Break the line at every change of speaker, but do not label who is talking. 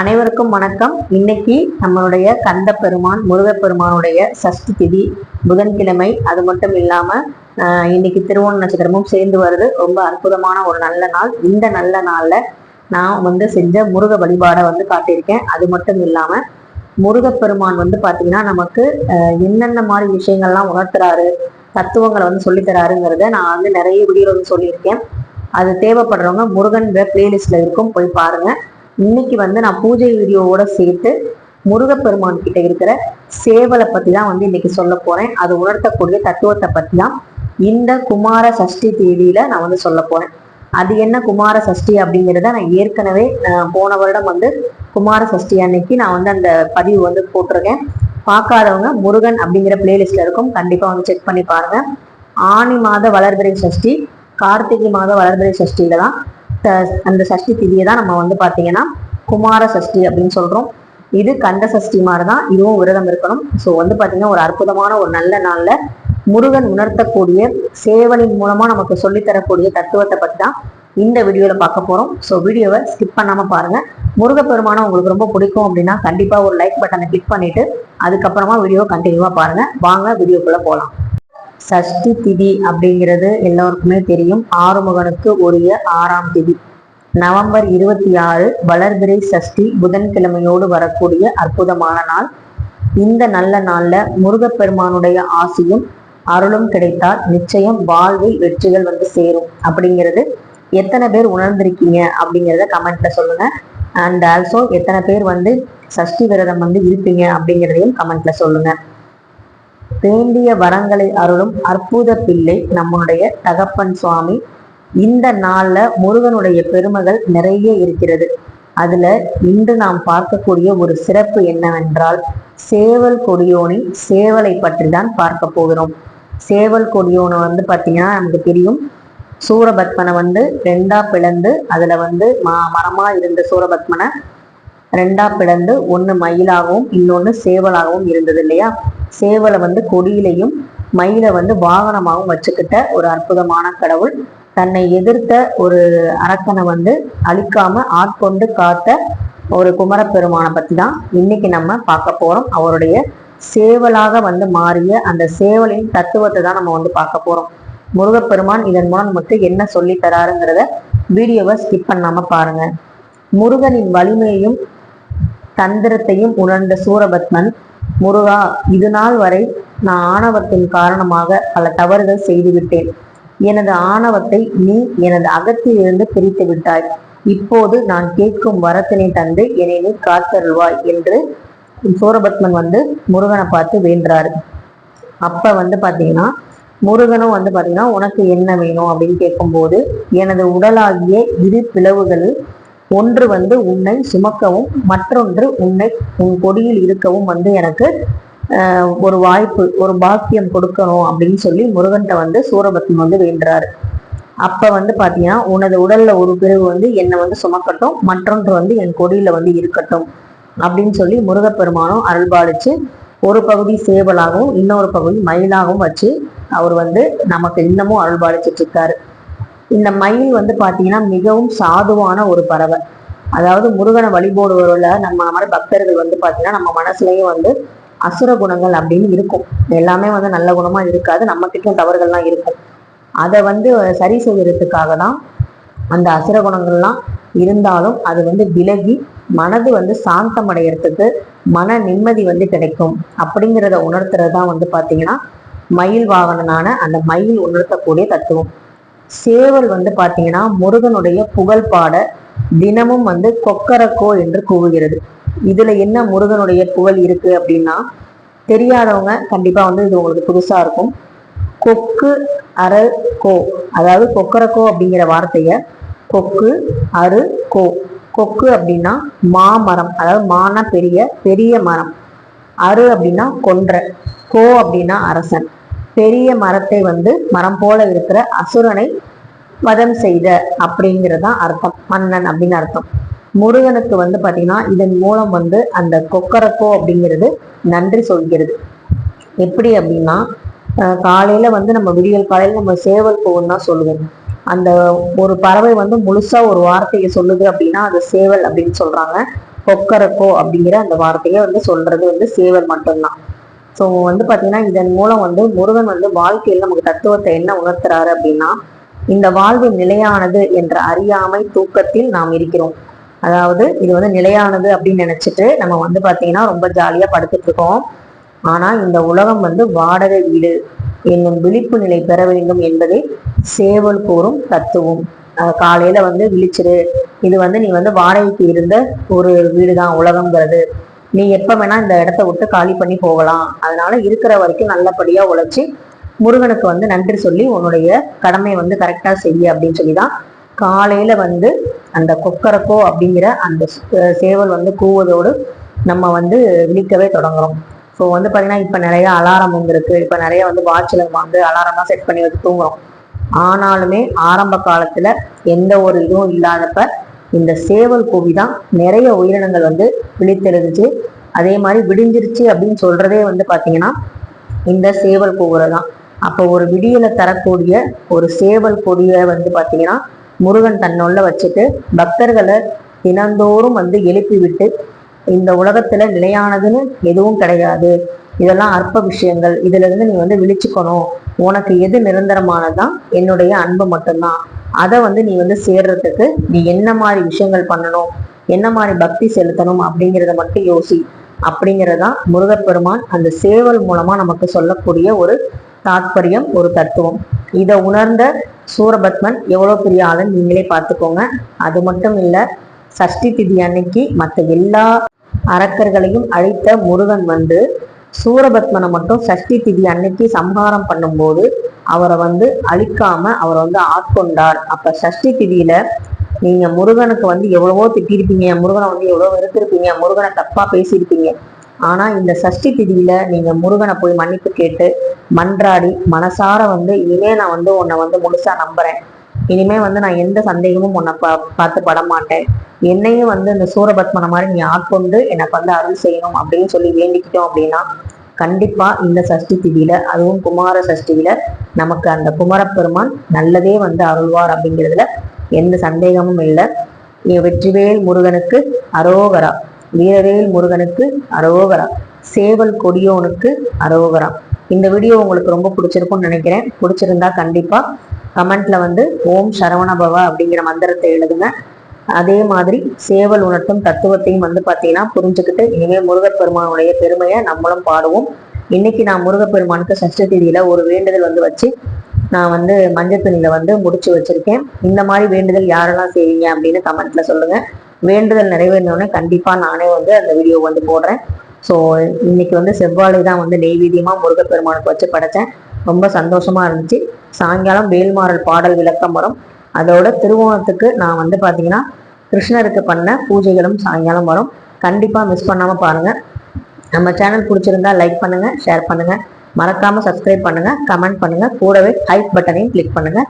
அனைவருக்கும் வணக்கம். இன்னைக்கு நம்மளுடைய கந்த பெருமான் முருகப்பெருமானுடைய சஷ்டி திதி புதன்கிழமை. அது மட்டும் இல்லாம இன்னைக்கு திருவோண நட்சத்திரமும் சேர்ந்து வருது. ரொம்ப அற்புதமான ஒரு நல்ல நாள். இந்த நல்ல நாள்ல நான் வந்து செஞ்ச முருக வழிபாடை வந்து காட்டியிருக்கேன். அது மட்டும் இல்லாம முருகப்பெருமான் வந்து பாத்தீங்கன்னா நமக்கு என்னென்ன மாதிரி விஷயங்கள்லாம் உணர்த்துறாரு தத்துவங்களை வந்து சொல்லித்தராருங்கிறத நான் வந்து நிறைய வீடியோ வந்து சொல்லியிருக்கேன். அது தேவைப்படுறவங்க முருகன் பிளேலிஸ்ட்ல இருக்கும் போய் பாருங்க. இன்னைக்கு வந்து நான் பூஜை வீடியோவோட சேர்த்து முருகப்பெருமான் கிட்ட இருக்கிற சேவலை பத்தி தான் வந்து இன்னைக்கு சொல்ல போறேன். அது உணர்த்தக்கூடிய தத்துவத்தை பத்தி தான் இந்த குமார சஷ்டி தேதியில நான் வந்து சொல்ல போறேன். அது என்ன குமார சஷ்டி அப்படிங்கிறத நான் ஏற்கனவே போன வருடம் வந்து குமார சஷ்டி அன்னைக்கு நான் வந்து அந்த பதிவு வந்து போட்டிருக்கேன். பார்க்காதவங்க முருகன் அப்படிங்கிற பிளேலிஸ்ட்ல இருக்கும் கண்டிப்பா வந்து செக் பண்ணி பாருங்க. ஆனி மாத வளர்பிறை சஷ்டி கார்த்திகை மாத வளர்பிறை சஷ்டியில தான் அந்த சஷ்டி திதியை தான் நம்ம வந்து பார்த்தீங்கன்னா குமார சஷ்டி அப்படின்னு சொல்கிறோம் இது கண்ட சஷ்டி மாதிரி தான் இதுவும் விரதம் இருக்கணும். ஸோ வந்து பார்த்தீங்கன்னா ஒரு அற்புதமான ஒரு நல்ல நாளில் முருகன் உணர்த்தக்கூடிய சேவலின் மூலமாக நமக்கு சொல்லித் தரக்கூடிய தத்துவத்தை பற்றி தான் இந்த வீடியோவில் பார்க்க போகிறோம் ஸோ வீடியோவை ஸ்கிப் பண்ணாமல் பாருங்கள் முருகப்பெருமானை உங்களுக்கு ரொம்ப பிடிக்கும் அப்படின்னா கண்டிப்பாக ஒரு லைக் பட்டனை கிளிக் பண்ணிவிட்டு அதுக்கப்புறமா வீடியோ கண்டினியூவாக பாருங்கள் வாங்க வீடியோக்குள்ளே போகலாம் சஷ்டி திதி அப்படிங்கிறது எல்லோருக்குமே தெரியும். ஆறுமுகனுக்கு உரிய ஆறாம் திதி. நவம்பர் இருபத்தி ஆறு வளர்பிறை சஷ்டி புதன்கிழமையோடு வரக்கூடிய அற்புதமான நாள். இந்த நல்ல நாள்ல முருகப்பெருமானுடைய ஆசியும் அருளும் கிடைத்தால் நிச்சயம் வாழ்வில் வெற்றிகள் வந்து சேரும். அப்படிங்கிறது எத்தனை பேர் உணர்ந்திருக்கீங்க அப்படிங்கிறத கமெண்ட்ல சொல்லுங்க. அண்ட் ஆல்சோ எத்தனை பேர் வந்து சஷ்டி விரதம் வந்து இருப்பீங்க அப்படிங்கிறதையும் கமெண்ட்ல சொல்லுங்க. வேண்டிய வரங்களை அருளும் அற்புத பிள்ளை நம்முடைய தகப்பன் சுவாமி. இந்த நாள்ல முருகனுடைய பெருமைகள் நிறைய இருக்கிறது. அதுல இன்று நாம் பார்க்கக்கூடிய ஒரு சிறப்பு என்னவென்றால் சேவல் கொடியோனி சேவலை பற்றி தான் பார்க்க போகிறோம். சேவல் கொடியோனை வந்து பாத்தீங்கன்னா நமக்கு தெரியும். சூரபத்மனை வந்து ரெண்டா பிளந்து அதுல வந்து ம மரமா இருந்த சூரபத்மனை ரெண்டா பிளந்து ஒன்று மயிலாகவும் இன்னொன்னு சேவலாகவும் இருந்தது இல்லையா? சேவலை வந்து கொடியிலையும் மயிலை வந்து வாகனமாகவும் வச்சுக்கிட்ட ஒரு அற்புதமான கடவுள். தன்னை எதிர்த்த ஒரு அரக்கனை வந்து அழிக்காம ஆட்கொண்டு காத்த ஒரு குமரப்பெருமானை பத்தி தான் இன்னைக்கு நம்ம பார்க்க போறோம். அவருடைய சேவலாக வந்து மாறிய அந்த சேவலின் தத்துவத்தை தான் நம்ம வந்து பார்க்க போறோம். முருகப்பெருமான் இதன் மூலம் நமக்கு என்ன சொல்லி தராருங்கிறத வீடியோவை ஸ்கிப் பண்ணாம பாருங்க. முருகனின் வலிமையையும் தந்திரத்தையும் உணர்ந்த சூரபத்மன் முருகா இது நாள் வரை நான் ஆணவத்தின் காரணமாக பல தவறுகள் செய்துவிட்டேன். எனது ஆணவத்தை நீ எனது அகத்திலிருந்து பிரித்து விட்டாய். இப்போது நான் கேட்கும் வரத்தினை தந்து என்னை நீ காத்தருள்வாய் என்று சூரபத்மன் வந்து முருகனை பார்த்து வேண்டாரு அப்ப வந்து பாத்தீங்கன்னா முருகனும் வந்து பாத்தீங்கன்னா உனக்கு என்ன வேணும்? அப்படின்னு கேட்கும்போது எனது உடலாகிய இரு பிளவுகளில் ஒன்று வந்து உன்னை சுமக்கவும் மற்றொன்று உன்னை உன் கொடியில் இருக்கவும் வந்து எனக்கு ஒரு வாய்ப்பு ஒரு பாக்கியம் கொடுக்கணும் அப்படின்னு சொல்லி முருகன்ட்ட வந்து சூரபத்மன் வந்து வேண்டுறாரு. அப்ப வந்து பாத்தீங்கன்னா உனது உடல்ல ஒரு பிரிவு வந்து என்னை வந்து சுமக்கட்டும் மற்றொன்று வந்து என் கொடியில வந்து இருக்கட்டும் அப்படின்னு சொல்லி முருகப்பெருமானும் அருள்பாலிச்சு ஒரு பகுதி சேவலாகவும் இன்னொரு பகுதி மயிலாகவும் வச்சு அவர் வந்து நமக்கு இன்னமும் அருள்பாலிச்சிட்டு இருக்காரு. இந்த மயில் வந்து பாத்தீங்கன்னா மிகவும் சாதுவான ஒரு பறவை. அதாவது முருகனை வழிபடுவதில் நம்ம மாதிரி பக்தர்கள் வந்து பாத்தீங்கன்னா நம்ம மனசுலயும் வந்து அசுர குணங்கள் அப்படின்னு இருக்கும். எல்லாமே வந்து நல்ல குணமா இருக்காது. நம்ம தவறுகள்லாம் இருக்கும். அதை வந்து சரி செய்யறதுக்காக தான் அந்த அசுர குணங்கள்லாம் இருந்தாலும் அது வந்து விலகி மனது வந்து சாந்தம் அடையறதுக்கு மன நிம்மதி வந்து கிடைக்கும். அப்படிங்கிறத உணர்த்துறது தான் வந்து பாத்தீங்கன்னா மயில் வாகனனான அந்த மயில் உணர்த்தக்கூடிய தத்துவம். சேவல் வந்து பார்த்தீங்கன்னா முருகனுடைய புகழ் பாட தினமும் வந்து கொக்கரக்கோ என்று கூவுகிறது. இதுல என்ன முருகனுடைய புகழ் இருக்கு அப்படின்னா தெரியாதவங்க கண்டிப்பா வந்து இது உங்களுக்கு புதுசா இருக்கும். கொக்கு அரு கோ. அதாவது கொக்கரக்கோ அப்படிங்கிற வார்த்தைய கொக்கு அரு கோ. கொக்கு அப்படின்னா மாமரம் அதாவது மான பெரிய பெரிய மரம். அரு அப்படின்னா கொன்ற. கோ அப்படின்னா அரசன். பெரிய மரத்தை வந்து மரம் போல இருக்கிற அசுரனை வதம் செய்த அப்படிங்கிறதான் அர்த்தம். மன்னன் அப்படின்னு அர்த்தம். முருகனுக்கு வந்து பாத்தீங்கன்னா இதன் மூலம் வந்து அந்த கொக்கரக்கோ அப்படிங்கிறது நன்றி சொல்கிறது. எப்படி அப்படின்னா அஹ் காலையில வந்து நம்ம விடியல் காலையில நம்ம சேவல் கோவம் தான் சொல்லுவோம். அந்த ஒரு பறவை வந்து முழுசா ஒரு வார்த்தையை சொல்லுது அப்படின்னா அது சேவல் அப்படின்னு சொல்றாங்க. கொக்கரக்கோ அப்படிங்கிற அந்த வார்த்தையை வந்து சொல்றது வந்து சேவல் மட்டும்தான். ஸோ வந்து பார்த்தீங்கன்னா இதன் மூலம் வந்து முருகன் வந்து வாழ்க்கையில் நமக்கு தத்துவத்தை என்ன உணர்த்துறாரு அப்படின்னா இந்த வாழ்வு நிலையானது என்ற அறியாமை தூக்கத்தில் நாம் இருக்கிறோம். அதாவது இது வந்து நிலையானது அப்படின்னு நினைச்சிட்டு நம்ம வந்து பார்த்தீங்கன்னா ரொம்ப ஜாலியாக படுத்துட்டு இருக்கோம். ஆனா இந்த உலகம் வந்து வாடகை வீடு என்னும் விழிப்பு நிலை பெற வேண்டும் என்பதை சேவல் கூறும் தத்துவம். காலையில வந்து விழிச்சிரு. இது வந்து நீ வந்து வாடகைக்கு இருந்த ஒரு வீடு தான் உலகங்கிறது நீ எப்போ வேணா இந்த இடத்த விட்டு காலி பண்ணி போகலாம். அதனால இருக்கிற வரைக்கும் நல்லபடியா உழைச்சி முருகனுக்கு வந்து நன்றி சொல்லி உன்னுடைய கடமை வந்து கரெக்டா செய்ய அப்படின்னு சொல்லி தான் காலையில வந்து அந்த கொக்கரக்கோ அப்படிங்கிற அந்த சேவல் வந்து கூவதோடு நம்ம வந்து விழிக்கவே தொடங்குறோம். ஸோ வந்து பார்த்தீங்கன்னா இப்போ நிறைய அலாரம் வந்துருக்கு. இப்போ நிறைய வந்து வாட்சில் வந்து அலாரம்லாம் செட் பண்ணி வச்சு தூங்குறோம். ஆனாலுமே ஆரம்ப காலத்தில் எந்த ஒரு இதுவும் இல்லாதப்ப இந்த சேவல் கோவி தான் நிறைய உயிரினங்கள் வந்து விழித்தெழுந்துச்சு. அதே மாதிரி விடிஞ்சிருச்சு அப்படின்னு சொல்றதே வந்து பாத்தீங்கன்னா இந்த சேவல் கோவுரை தான் அப்போ ஒரு விடியலை தரக்கூடிய ஒரு சேவல் கொடியை வந்து பாத்தீங்கன்னா முருகன் தன்னுள்ள வச்சுட்டு பக்தர்களை தினந்தோறும் வந்து எழுப்பி விட்டு இந்த உலகத்துல நிலையானதுன்னு எதுவும் கிடையாது. இதெல்லாம் அற்ப விஷயங்கள். இதுல இருந்து நீ வந்து விழிச்சுக்கணும். உனக்கு எது நிரந்தரமானதான் என்னுடைய அன்பு மட்டும்தான். அதை வந்து நீ வந்து சேர்றதுக்கு நீ என்ன மாதிரி விஷயங்கள் பண்ணணும் என்ன மாதிரி பக்தி செலுத்தணும் அப்படிங்கிறத மட்டும் யோசி. அப்படிங்கிறதான் முருகப்பெருமான் அந்த சேவல் மூலமா நமக்கு சொல்லக்கூடிய ஒரு தாத்பரியம் ஒரு தத்துவம். இதை உணர்ந்த சூரபத்மன் எவ்வளோ பெரிய ஆளுன்னு நீங்களே பார்த்துக்கோங்க. அது மட்டும் இல்லை சஷ்டி திதி அன்னைக்கு மற்ற எல்லா அரக்கர்களையும் அழித்த முருகன் வந்து சூரபத்மனை மட்டும் சஷ்டி திதி அன்னைக்கு சம்ஹாரம் பண்ணும்போது அவரை வந்து அழிக்காம அவரை வந்து ஆட்கொண்டார். அப்ப சஷ்டி திதியில நீங்க முருகனுக்கு வந்து எவ்வளவோ திட்டிருப்பீங்க முருகனை வந்து எவ்வளவோ வெறுத்திருப்பீங்க முருகனை தப்பா பேசியிருப்பீங்க. ஆனா இந்த சஷ்டி திதியில நீங்க முருகனை போய் மன்னிப்பு கேட்டு மன்றாடி மனசார வந்து இனிமே நான் வந்து உன்னை வந்து முழுசா நம்புறேன். இனிமே வந்து நான் எந்த சந்தேகமும் உன்னை பா பார்த்து பட மாட்டேன் என்னையும் வந்து இந்த சூரபத்மனை மாதிரி நீ ஆட்கொண்டு எனக்கு வந்து அருள் செய்யணும் அப்படின்னு சொல்லி வேண்டிக்கிட்டோம் அப்படின்னா கண்டிப்பாக இந்த சஷ்டி திதியில் அதுவும் குமார சஷ்டியில் நமக்கு அந்த குமரப்பெருமான் நல்லதே வந்து அருள்வார் அப்படிங்கிறதுல எந்த சந்தேகமும் இல்லை. வெற்றிவேல் முருகனுக்கு அரோகரா வீரவேல் முருகனுக்கு அரோகரா சேவல் கொடியோனுக்கு அரோகரா. இந்த வீடியோ உங்களுக்கு ரொம்ப பிடிச்சிருக்கும்னு நினைக்கிறேன். பிடிச்சிருந்தா கண்டிப்பாக கமெண்ட்ல வந்து ஓம் சரவணபவா அப்படிங்கிற மந்திரத்தை எழுதுங்க. அதே மாதிரி சேவல் உணர்த்தும் தத்துவத்தையும் வந்து பார்த்தீங்கன்னா புரிஞ்சுக்கிட்டு இனிமேல் முருகப்பெருமானுடைய பெருமையை நம்மளும் பாடுவோம். இன்னைக்கு நான் முருகப்பெருமானுக்கு சஷ்ட தேதியில ஒரு வேண்டுதல் வந்து வச்சு நான் வந்து மஞ்சள் துணியில வந்து முடிச்சு வச்சிருக்கேன். இந்த மாதிரி வேண்டுதல் யாரெல்லாம் செய்வீங்க அப்படின்னு கமெண்ட்ல சொல்லுங்க. வேண்டுதல் நிறைவேறினோடனே கண்டிப்பா நானே வந்து அந்த வீடியோ வந்து போடுறேன். ஸோ இன்னைக்கு வந்து செவ்வாழை தான் வந்து நெய்வீதியமா முருகப்பெருமானுக்கு வச்சு படைச்சேன். ரொம்ப சந்தோஷமா இருந்துச்சு. சாயங்காலம் வேல்மாறல் பாடல் விளக்கம் வரும். அதோட திருவோணத்துக்கு நான் வந்து பார்த்தீங்கன்னா கிருஷ்ணருக்கு பண்ண பூஜைகளும் சாயங்காலம் வரும். கண்டிப்பாக மிஸ் பண்ணாமல் பாருங்கள் நம்ம சேனல் பிடிச்சிருந்தா லைக் பண்ணுங்கள் ஷேர் பண்ணுங்கள் மறக்காமல் சப்ஸ்கிரைப் பண்ணுங்கள் கமெண்ட் பண்ணுங்கள் கூடவே ஹைப் பட்டனையும் கிளிக் பண்ணுங்கள்